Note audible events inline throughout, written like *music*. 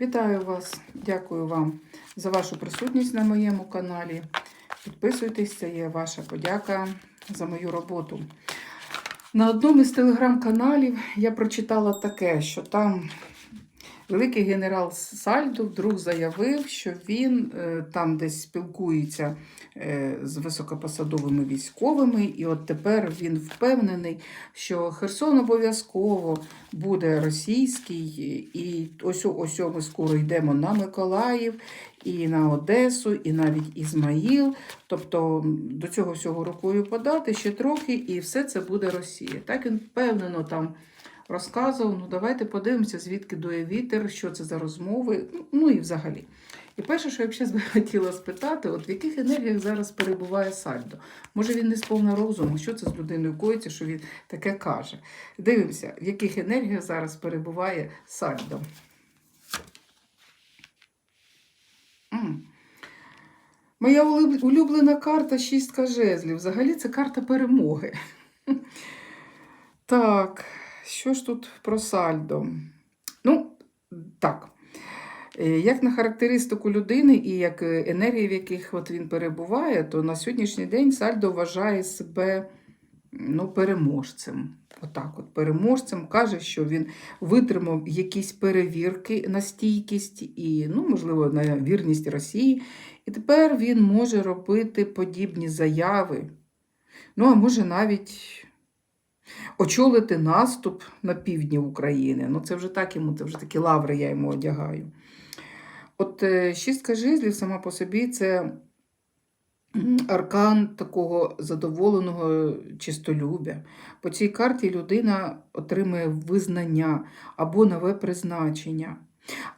Вітаю вас, дякую вам за вашу присутність на моєму каналі. Підписуйтесь, це є ваша подяка за мою роботу. На одному із телеграм-каналів я прочитала таке, що там великий генерал Сальдо вдруг заявив, що він е, там десь спілкується е, з високопосадовими військовими, і от тепер він впевнений, що Херсон обов'язково буде російський, і ось ось ми скоро йдемо на Миколаїв, і на Одесу, і навіть Ізмаїл. Тобто до цього всього рукою подати ще трохи, і все це буде Росія. Так він впевнено там розказував. Ну, давайте подивимося, звідки дує вітер, що це за розмови, ну, ну і взагалі. І перше, що я б ще *laughs* хотіла спитати, от в яких енергіях зараз перебуває Сальдо? Може він не сповна розуму, що це з людиною коїться, що він таке каже. Дивимося, в яких енергіях зараз перебуває Сальдо. Моя улюблена карта шістка жезлів. Взагалі це карта перемоги. *laughs* Так, що ж тут про сальдо? Ну, так. Е, Як на характеристику людини і як енергії, в яких от він перебуває, то на сьогоднішній день Сальдо вважає себе ну, переможцем. Отак, от переможцем каже, що він витримав якісь перевірки на стійкість і, ну, можливо, на вірність Росії. І тепер він може робити подібні заяви. Ну, а може навіть очолити наступ на півдні України. Ну, це вже так йому, це вже такі лаври я йому одягаю. От е, шістка жезлів сама по собі це аркан такого задоволеного чистолюбя. По цій карті людина отримує визнання або нове призначення.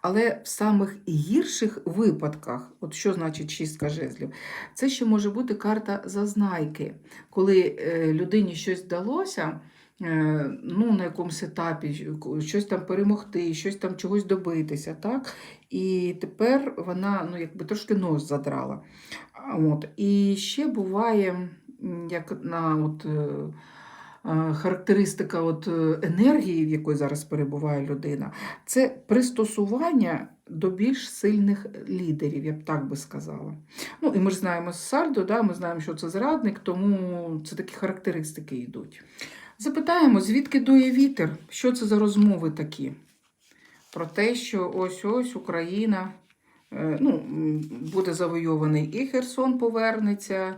Але в самих гірших випадках, от що значить шістка жезлів, це ще може бути карта зазнайки, коли е, людині щось вдалося. е, Ну, на якомусь етапі щось там перемогти, щось там чогось добитися, так? І тепер вона ну, якби трошки нос задрала. От. І ще буває, як на от, е, характеристика от, е, енергії, в якої зараз перебуває людина, це пристосування до більш сильних лідерів, я б так би сказала. Ну, і ми ж знаємо з Сальдо, да, ми знаємо, що це зрадник, тому це такі характеристики йдуть. Запитаємо, звідки дує вітер? Що це за розмови такі? Про те, що ось-ось Україна е, ну, буде завойований і Херсон повернеться,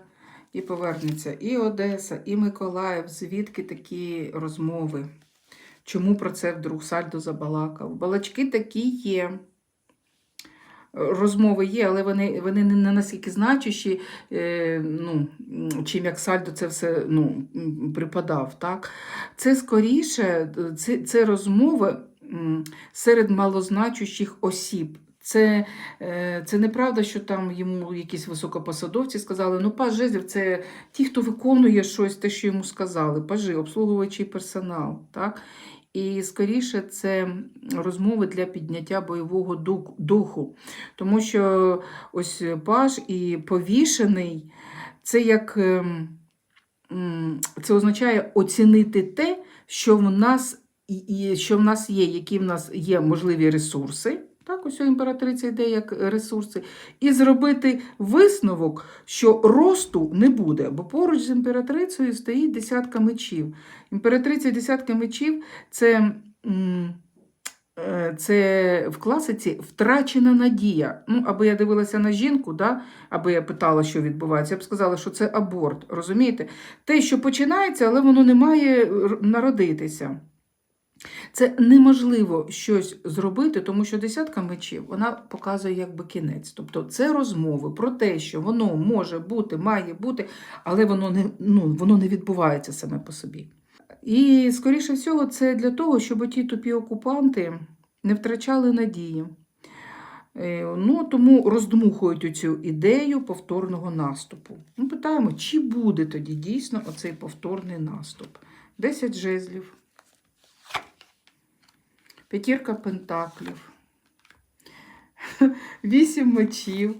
і повернеться і Одеса, і Миколаїв. Звідки такі розмови? Чому про це вдруг Сальдо забалакав? Балачки такі є. Розмови є, але вони, вони не на наскільки значущі, е, ну, чим як Сальдо це все ну, припадав. Так? Це скоріше, це, це розмови серед малозначущих осіб. Це, е, це неправда, що там йому якісь високопосадовці сказали, ну, паж жезлів це ті, хто виконує щось, те, що йому сказали, пажи, обслуговуючий персонал. Так? І скоріше це розмови для підняття бойового духу. Тому що ось паж і повішений це як ем, це означає оцінити те, що в нас що в нас є, які в нас є можливі ресурси. Так, ось імператриця йде як ресурси, і зробити висновок, що росту не буде, бо поруч з імператрицею стоїть десятка мечів. Імператриця десятка мечів це, е, це в класиці втрачена надія. Ну, аби я дивилася на жінку, да, аби я питала, що відбувається, я б сказала, що це аборт. Розумієте? Те, що починається, але воно не має народитися. Це неможливо щось зробити, тому що десятка мечів вона показує якби кінець. Тобто це розмови про те, що воно може бути, має бути, але воно не, ну, воно не відбувається саме по собі. І, скоріше всього, це для того, щоб ті тупі окупанти не втрачали надії. Е, Ну, тому роздмухують цю ідею повторного наступу. Ми питаємо, чи буде тоді дійсно оцей повторний наступ? Десять жезлів. П'ятірка пентаклів, *laughs* вісім мечів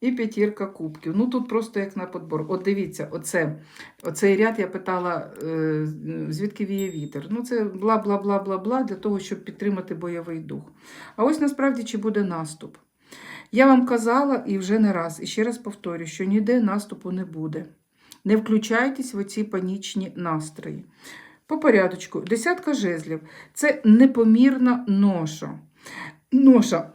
і п'ятірка кубків. Ну тут просто як на подбор. От дивіться, оце, оцей ряд я питала, е, звідки віє вітер. Ну це бла-бла-бла-бла-бла для того, щоб підтримати бойовий дух. А ось насправді чи буде наступ. Я вам казала і вже не раз, і ще раз повторюю, що ніде наступу не буде. Не включайтесь в оці панічні настрої. По порядочку, десятка жезлів це непомірна ноша. Ноша.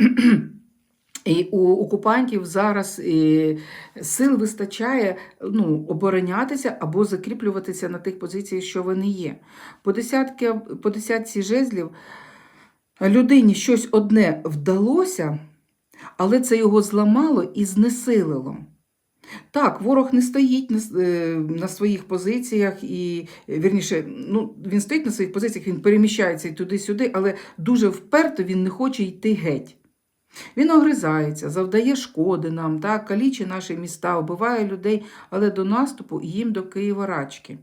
І у окупантів зараз і, сил вистачає ну, оборонятися або закріплюватися на тих позиціях, що вони є. По, десятки, по десятці жезлів людині щось одне вдалося, але це його зламало і знесилило. Так, ворог не стоїть на, е, своїх позиціях, і вірніше, ну, він стоїть на своїх позиціях, він переміщається туди-сюди, але дуже вперто він не хоче йти геть. Він огризається, завдає шкоди нам, так, калічить наші міста, вбиває людей, але до наступу їм до Києва рачки.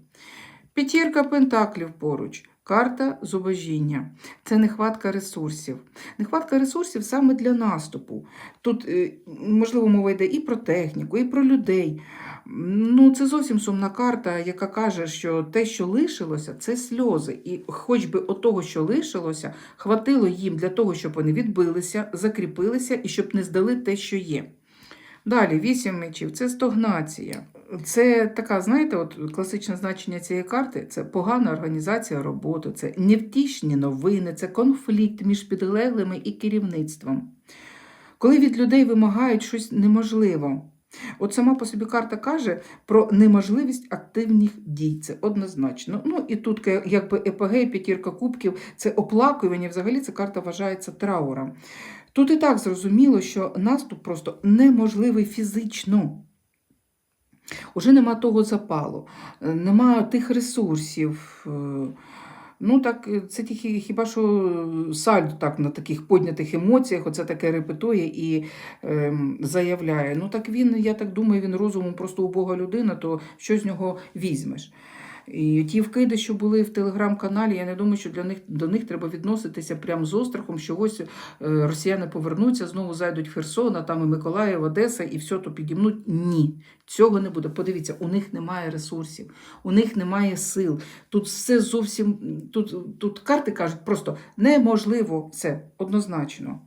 П'ятірка пентаклів поруч. Карта зубожіння це нехватка ресурсів. Нехватка ресурсів саме для наступу. Тут, е, можливо, мова йде і про техніку, і про людей. Ну, Це зовсім сумна карта, яка каже, що те, що лишилося, це сльози. І хоч би от того, що лишилося, хватило їм для того, щоб вони відбилися, закріпилися і щоб не здали те, що є. Далі, вісім мечів це стогнація. Це така, знаєте, от класичне значення цієї карти це погана організація роботи, це невтішні новини, це конфлікт між підлеглими і керівництвом. Коли від людей вимагають щось неможливо. От сама по собі карта каже про неможливість активних дій. Це однозначно. Ну і тут, якби епогей, п'ятірка кубків, це оплакування, взагалі ця карта вважається трауром. Тут і так зрозуміло, що наступ просто неможливий фізично. Уже нема того запалу, нема тих ресурсів. Ну, так, це тільки хіба що сальдо так на таких поднятих емоціях, оце таке репетує і е, заявляє. Ну, так він, я так думаю, він розумом просто убога людина, то що з нього візьмеш? І ті вкиди, що були в телеграм-каналі, я не думаю, що для них до них треба відноситися прямо з острахом, що ось е, росіяни повернуться, знову зайдуть в Херсон, а там і Миколаїв, Одеса, і все то підімнуть. Ні, цього не буде. Подивіться, у них немає ресурсів, у них немає сил. Тут все зовсім тут, тут карти кажуть, просто неможливо все однозначно.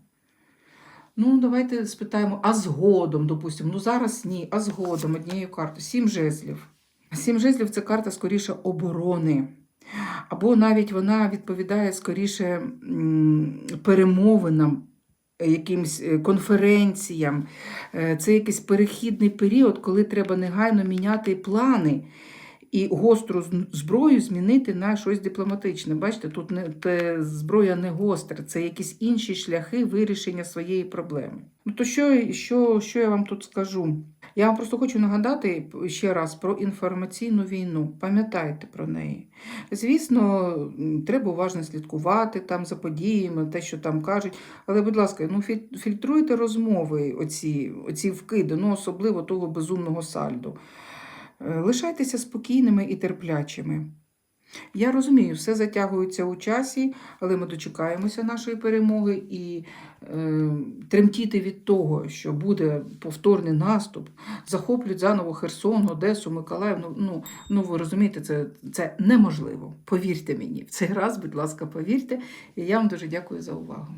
Ну, давайте спитаємо, а згодом, допустимо, ну зараз ні, а згодом однією картою, сім жезлів. Сім жезлів це карта скоріше оборони. Або навіть вона відповідає скоріше перемовинам, якимсь е, конференціям. Е, це якийсь перехідний період, коли треба негайно міняти плани і гостру зброю змінити на щось дипломатичне. Бачите, тут не те, зброя не гостра, це якісь інші шляхи вирішення своєї проблеми. Ну то що, що, що я вам тут скажу? Я вам просто хочу нагадати ще раз про інформаційну війну. Пам'ятайте про неї. Звісно, треба уважно слідкувати там за подіями, те, що там кажуть. Але, будь ласка, ну фільтруйте розмови, оці, оці вкиди, ну особливо того безумного сальду. Е, лишайтеся спокійними і терплячими. Я розумію, все затягується у часі, але ми дочекаємося нашої перемоги і е, тремтіти від того, що буде повторний наступ, захоплять заново Херсон, Одесу, Миколаїв. Ну, ну, ну ви розумієте, це, це неможливо. Повірте мені, в цей раз, будь ласка, повірте. І я вам дуже дякую за увагу.